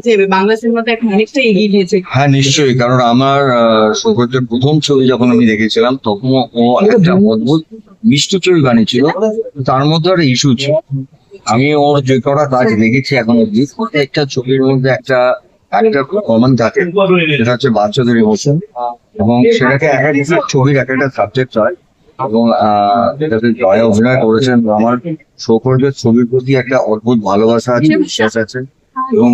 বলছে এবার বাংলা সিনেমাতে এখন অনেকটা এগিয়ে গিয়েছে। হ্যাঁ নিশ্চয়ই কারণ আমার সৌকর্যের প্রথম ছবি যখন আমি দেখেছিলাম তখন ও একটা অদ্ভুত মিষ্টি ছবি বানিয়েছিল। তার মধ্যে একটা ইস্যু ছিল। আমি ওর যে কটা কাজ দেখেছি এখন অব্দি একটা ছবির মধ্যে একটা একটা কমন থাকে। সেটা হচ্ছে বাচ্চাদের ইমোশন এবং সেটাকে এক একটা ছবির এক একটা সাবজেক্ট হয়। এবং জয়া অভিনয় করেছেন আমার সৌকর্যের ছবির প্রতি একটা অদ্ভুত ভালোবাসা আছে বিশ্বাস আছে। এবং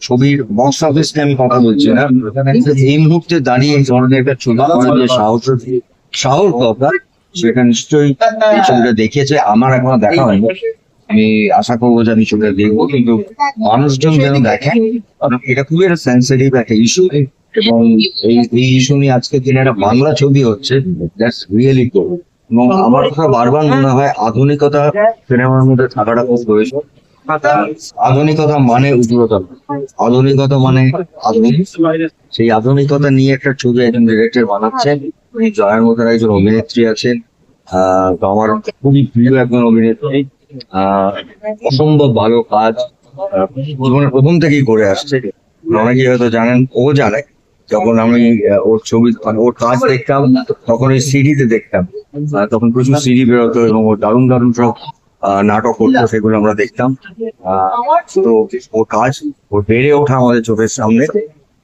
ছবির বক্স অফিস নিয়ে আমি কথা বলছি না এই মুহূর্তে দাঁড়িয়ে এই ধরনের একটা ছবি করার যে সাহস সাহস দরকার সেটা নিশ্চয়ই এই ছবিটা দেখিয়েছে আমার এখনও দেখা হয়নি। আমি আশা করব যে আমি ছবিটা দেখব কিন্তু মানুষজন যেন দেখে কারণ এটা খুবই একটা সেন্সিটিভ একটা ইস্যু এবং এই এই ইস্যু নিয়ে আজকের দিনে একটা বাংলা ছবি হচ্ছে দ্যাটস রিয়েলি গুড এবং আমার কথা বারবার মনে হয় আধুনিকতা সিনেমার মধ্যে থাকাটা খুব প্রয়োজন। আধুনিকতা মানে উগ্রতা আধুনিকতা মানে আধুনিক। সেই আধুনিকতা নিয়ে একটা ছবি একজন ডিরেক্টর বানাচ্ছেন। জয়ার মতো একজন অভিনেত্রী আছেন। তো আমার খুবই প্রিয় একজন অভিনেত্রী। অসম্ভব ভালো কাজ। আহ, জীবনের প্রথম থেকেই করে আসছে। অনেকেই হয়তো জানেন ও জানে। যখন আমি ওর ছবি মানে ওর কাজ দেখতাম তখন ওই সিডিতে দেখতাম। তখন প্রচুর সিডি বেরোতো এবং ওর দারুণ দারুণ সব নাটক করতো সেগুলো আমরা দেখতাম। তো ওর কাজ ওর বেড়ে ওঠা আমাদের চোখের সামনে।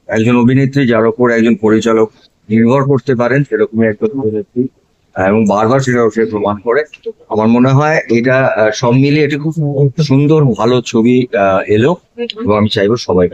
একজন অভিনেত্রী যার উপর একজন পরিচালক নির্ভর করতে পারেন সেরকমই একজন অভিনেত্রী। এবং বারবার সেটা সে প্রমাণ করে। আমার মনে হয় এটা সব মিলিয়ে এটা খুব সুন্দর ভালো ছবি আহ, এলো। এবং আমি চাইব সবাই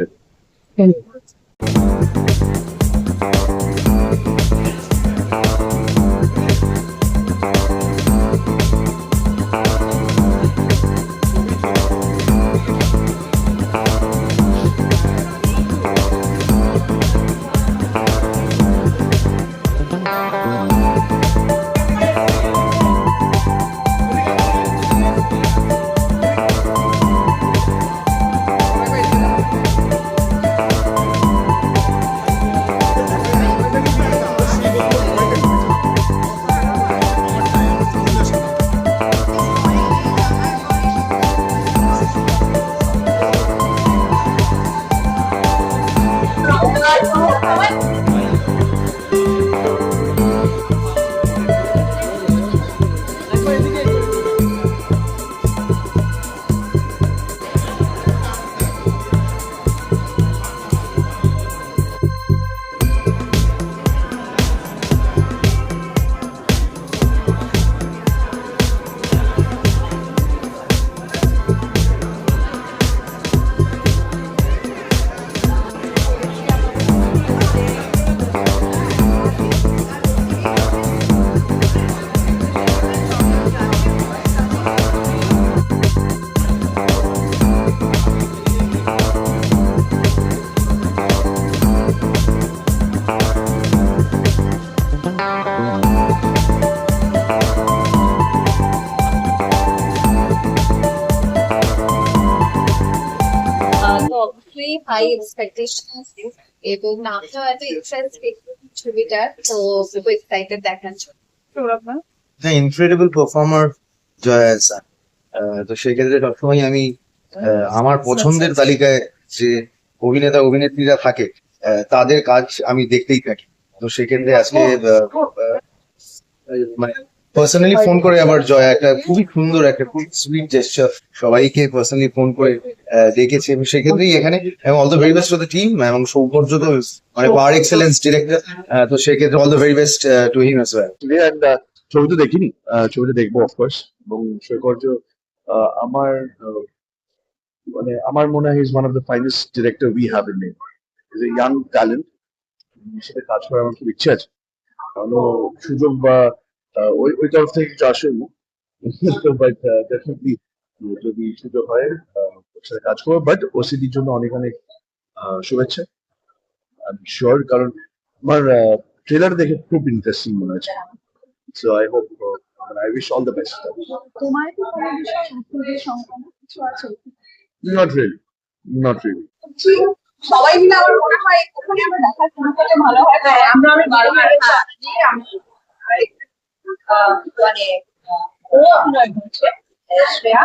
এবং এত ছবিটার তো খুব এক্সাইটেড দেখার জন্য ইনক্রেডিবল পারফর্মার জয়া স্যার তো সেক্ষেত্রে সবসময় আমি আহ, আমার পছন্দের তালিকায় যে অভিনেতা অভিনেত্রীরা থাকে আহ, তাদের কাজ আমি দেখতেই থাকি। তো সেক্ষেত্রে আজকে মানে পার্সোনালি ফোন করে আবার জয় একটা খুবই সুন্দর একটা খুব সুইট জেস্টার সবাইকে পার্সোনালি ফোন করে আহ, দেখেছে এবং সেক্ষেত্রেই এখানে এবং all the very best to the team এবং সৌকর্য তো মানে পাওয়ার এক্সেলেন্স ডিরেক্টর তো সেক্ষেত্রে all the very best to him as well ছবি তো দেখিনি আহ, ছবিটা দেখব অফকোর্স এবং সৈকর্য আহ, আমার আহ, মানে আমার মনে হয় is one of the finest director we have in name is a young talent সাথে কাজ করার আমার খুব ইচ্ছে আছে। কারণ সুযোগ বা ওই ওই তরফ থেকে কিছু আসেনি বাট ডেফিনেটলি যদি সুযোগ হয় আহ, ওর সাথে কাজ করব। বাট ওসিডির জন্য অনেক অনেক আহ, শুভেচ্ছা। আমি শিওর কারণ আমার ট্রেলার দেখে খুব ইন্টারেস্টিং মনে হচ্ছে। So I hope I wish all the best তোমার কি কোনো বিষয়ে আত্মীয় কিছু আছে? নট রিয়েলি নট রিয়েলি সবাই মিলে আমার মনে হয় ওখানে আমরা দেখা শুরু করলে ভালো হয়। হ্যাঁ আমরা অনেক ভালো হয়। মানে ও অভিনয় করছে শ্রেয়া।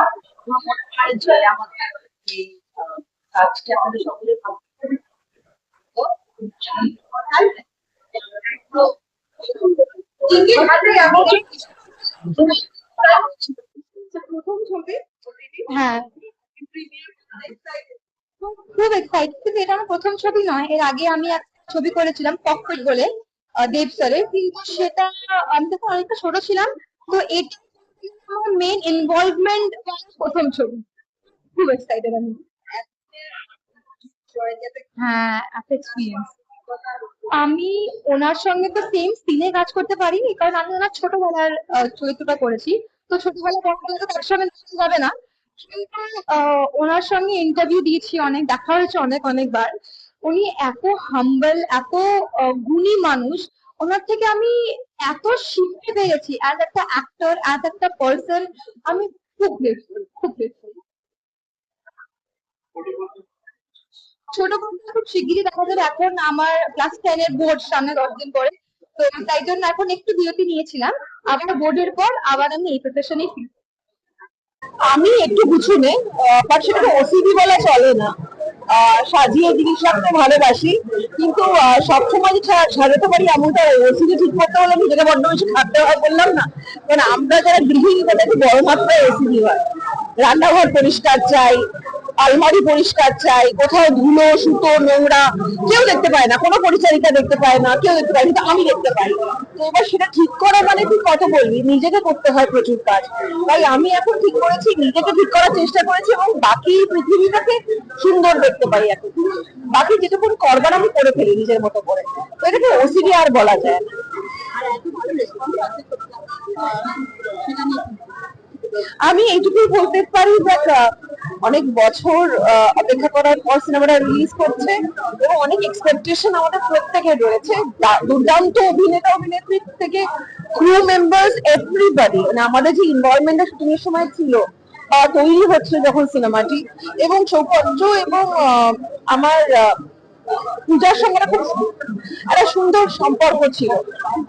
প্রথম ছবি হ্যাঁ। খুব এক্সাইটেড কিন্তু এটা আমার প্রথম ছবি নয়, এর আগে আমি এক ছবি করেছিলাম ককপিট বলে। দেব স্যারের কিন্তু সেটা আমি তখন অনেকটা ছোট ছিলাম, তো এটা আমার মেন ইনভলভমেন্ট প্রথম ছবি। খুব এক্সাইটেড আমি। হ্যাঁ আমি ওনার সঙ্গে তো সেম সিনে কাজ করতে পারিনি, কারণ আমি ওনার ছোটবেলার চরিত্রটা করেছি। তো ছোটবেলা বড় তো তার সঙ্গে যাবে না। ওনার সঙ্গে ইন্টারভিউ দিয়েছি অনেক, দেখা হয়েছে অনেক, অনেকবার। উনি এত হাম্বল এত গুণী মানুষ, ওনার থেকে আমি এত শিখতে পেরেছি অ্যাজ একটা অ্যাক্টর অ্যাজ একটা পার্সন আমি খুব গ্রেটফুল খুব গ্রেটফুল ছোট বোনটা খুব শিগগিরই দেখা যাবে, এখন আমার ক্লাস টেন এর বোর্ড সামনে দশ দিন পরে, তো তাই জন্য এখন একটু বিরতি নিয়েছিলাম, আবার বোর্ডের পর আবার আমি এই প্রফেশনে আমি একটু গুছুনে বাট সেটাকে ওসিডি বলা চলে না। সাজিয়ে জিনিস রাখতে ভালোবাসি। কিন্তু সবসময় যে সাজাতে পারি এমনটা ওষুধে ঠিক করতে হলে নিজেকে বড্ড বেশি খাটতে হয় বললাম না। কারণ আমরা যারা গৃহিণী তাদের বড় মাত্রায় ওসিডি হয় রান্নাঘর পরিষ্কার চাই আলমারি পরিষ্কার চাই, কোথাও ধুলো, সুতো, নোংরা, কেউ দেখতে পায় না, কোনো পরিচারিকা দেখতে পায় না, কেউ দেখতে পায় কিন্তু আমি দেখতে পাই। তো এবার সেটা ঠিক করা মানে তুই কত বলবি, নিজেকে করতে হয় প্রচুর কাজ। তাই আমি এখন ঠিক করেছি, নিজেকে ঠিক করার চেষ্টা করেছি এবং বাকি পৃথিবীটাকে সুন্দর দেখতে পাই এখন। বাকি যেটুকুন করবার আমি করে ফেলি নিজের মতো করে। তো এটাকে ওসিডি আর বলা যায় না। আমি এইটুকুই বলতে পারি দেখ অনেক বছর অপেক্ষা করার পর সিনেমাটা রিলিজ করছে। এবং অনেক এক্সপেকটেশন আমাদের প্রত্যেকের রয়েছে। দুর্দান্ত অভিনেতা অভিনেত্রী থেকে ক্রু মেম্বার্স এভরিবডি মানে আমাদের যে ইনভলভমেন্টটা শুটিং এর সময় ছিল তৈরি হচ্ছে যখন সিনেমাটি। এবং সৌকর্য এবং আমার পূজার সঙ্গে খুব একটা সুন্দর সম্পর্ক ছিল।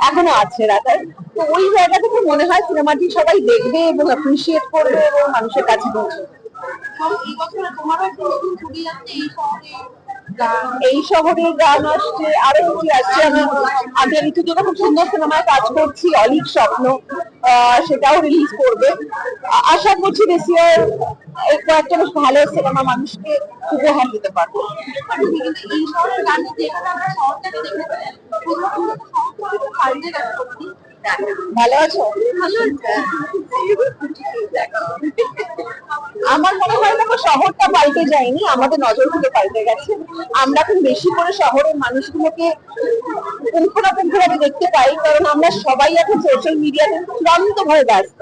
এখনও আছে রাধার তো ওই জায়গা থেকে মনে হয় সিনেমাটি সবাই দেখবে এবং অ্যাপ্রিসিয়েট করবে এবং মানুষের কাছে পৌঁছবে। এই শহরে গান আসছে আরও কিছু আসছে। আমি আগে ঋতু জন্য খুব সুন্দর সিনেমায় কাজ করছি অলিক স্বপ্ন সেটাও রিলিজ করবে। আশা করছি বেশ ইয়ার কয়েকটা বেশ ভালো সিনেমা মানুষকে উপহার দিতে পারব। এই শহরের গান যেখানে আমরা শহরটাকে দেখতে ভালো আছো? আমার মনে হয় দেখো শহরটা পাল্টে যায়নি, আমাদের নজরগুলো পাল্টে গেছে। আমরা এখন বেশি করে শহরের মানুষগুলোকে পুঙ্খানুপুঙ্খভাবে দেখতে পাই, কারণ আমরা সবাই এখন সোশ্যাল মিডিয়াতে চূড়ান্ত ভাবে ব্যস্ত।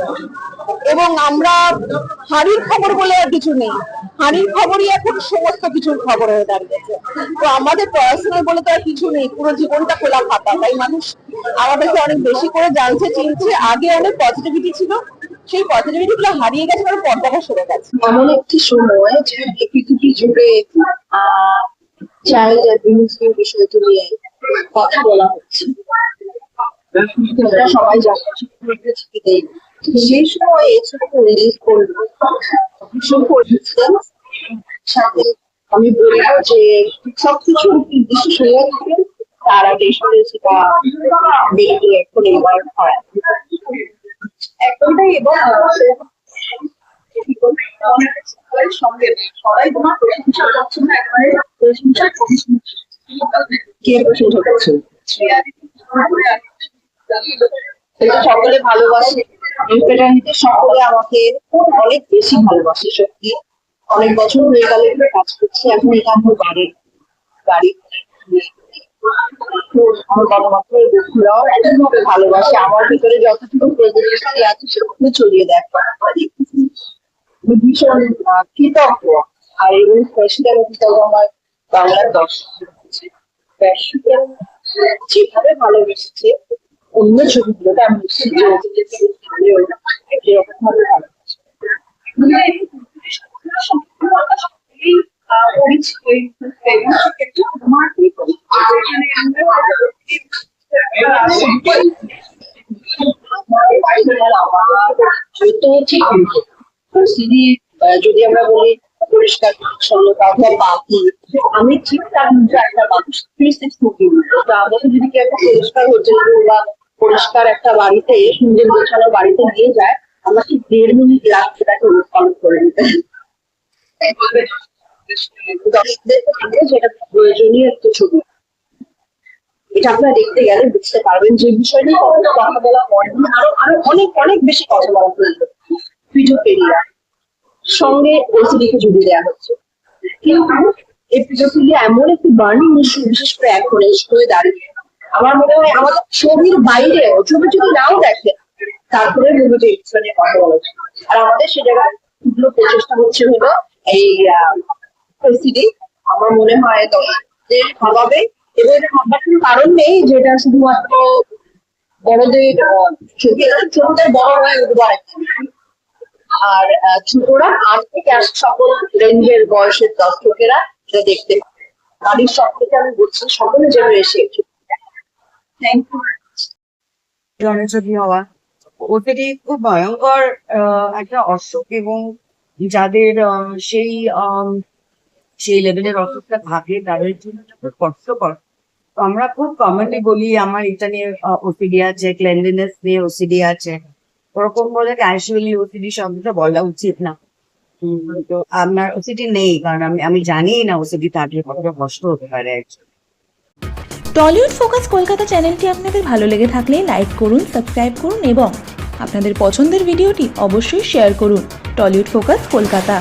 এবং আমরা হাড়ির খবর বলে আর কিছু নেই। হাড়ির খবরই এখন সমস্ত কিছুর খবর হয়ে দাঁড়িয়েছে। তো আমাদের পড়াশোনার বলে তো আর কিছু নেই, পুরো জীবনটা খোলা ফাঁকা। তাই মানুষ আমাদেরকে অনেক বেশি করে জানছে, চিনছে। আগে অনেক পজিটিভিটি ছিল সেই পজিটিভিটি গুলো হারিয়ে গেছে কারণ পর্দাটা সরে গেছে। এমন একটি সময় যে পৃথিবী জুড়ে চাইল্ড অ্যাবিউজের বিষয়টি নিয়ে কথা বলা হচ্ছে। সবাই জানো সময় সাথে আমি বলব যে সবকিছু নির্দিষ্ট সময় থাকে। তার আগে সেটা এখন হয়। একদমটাই এবং সঙ্গে সবাই তোমার প্রশংসা করছে না একবারে প্রশংসা কে প্রশংসা করছে? সকলে ভালোবাসে। সকলে আমাকে অনেক বেশি ভালোবাসে সত্যি। অনেক বছর হয়ে গেল কাজ করছি এখন এটা আমার বাড়ির বাড়ি। যেভাবে ভালোবেসেছে অন্য ছবিগুলোতে আমি ভালোবাসে তো ঠিক সিঁড়ি যদি আমরা বলি পরিষ্কার পরিচ্ছন্নতা অথবা বাকি আমি ঠিক তার মধ্যে একটা মানুষ থ্রি সিক্সটি তো আমাকে যদি কেউ একটা পরিষ্কার হোটেল বা পরিষ্কার একটা বাড়িতে সুন্দর গোছানো বাড়িতে নিয়ে যায় আমাকে দেড় মিনিট লাগছে তাকে অনুসরণ করে নিতে সেটা প্রয়োজনীয় একটা ছবি। এটা আপনারা দেখতে গেলে বুঝতে পারবেন যে বিষয় নিয়ে কথা বলা হয় আরও আরও অনেক অনেক বেশি কথা বলা প্রয়োজন পিজোপেরিয়া সঙ্গে ওসিডিকে জুড়ে দেওয়া হচ্ছে। কিন্তু এই পিজোপেরিয়া এমন একটি বার্নিং ইস্যু বিশেষ করে এখন হয়ে দাঁড়িয়ে। আমার মনে হয় আমাদের ছবির বাইরেও ছবি যদি নাও দেখে, তারপরে বলব যে কথা বলা আর আমাদের সে জায়গায় এগুলো প্রচেষ্টা হচ্ছে হলো এই ওসিডি আমার মনে হয় দর্শকদের ভাবাবে এবং এটা ভাববার কোনো কারণ নেই যেটা শুধুমাত্র বড়দের ছবি ছোটদের বড় হয়ে উঠবো আরেকটা। আর ছোটরা আট থেকে আট সকল রেঞ্জের বয়সের দর্শকেরা দেখতে বাড়ির সব থেকে আমি বলছি সকলে যেন এসে থ্যাংক ইউ হওয়া। ওটিটি খুব ভয়ঙ্কর আহ, একটা অসুখ এবং যাদের আহ, সেই সেই লেভেলের অসুখটা থাকে তাদের জন্য খুব কষ্টকর। তো আমরা খুব কমনলি বলি আমার এটা নিয়ে ওসিডি আছে ক্লেনলিনেস নিয়ে ওসিডি আছে। ওরকম বলে ক্যাজুয়ালি ওসিডি শব্দটা বলা উচিত না। তো আমার ওসিডি নেই, কারণ আমি আমি জানি না ওসিডি থাকলে কতটা কষ্ট হতে পারে টলিউড ফোকাস কলকাতা চ্যানেলটি আপনাদের ভালো লেগে থাকলে লাইক করুন, সাবস্ক্রাইব করুন এবং আপনাদের পছন্দের ভিডিওটি অবশ্যই শেয়ার করুন টলিউড ফোকাস কলকাতা।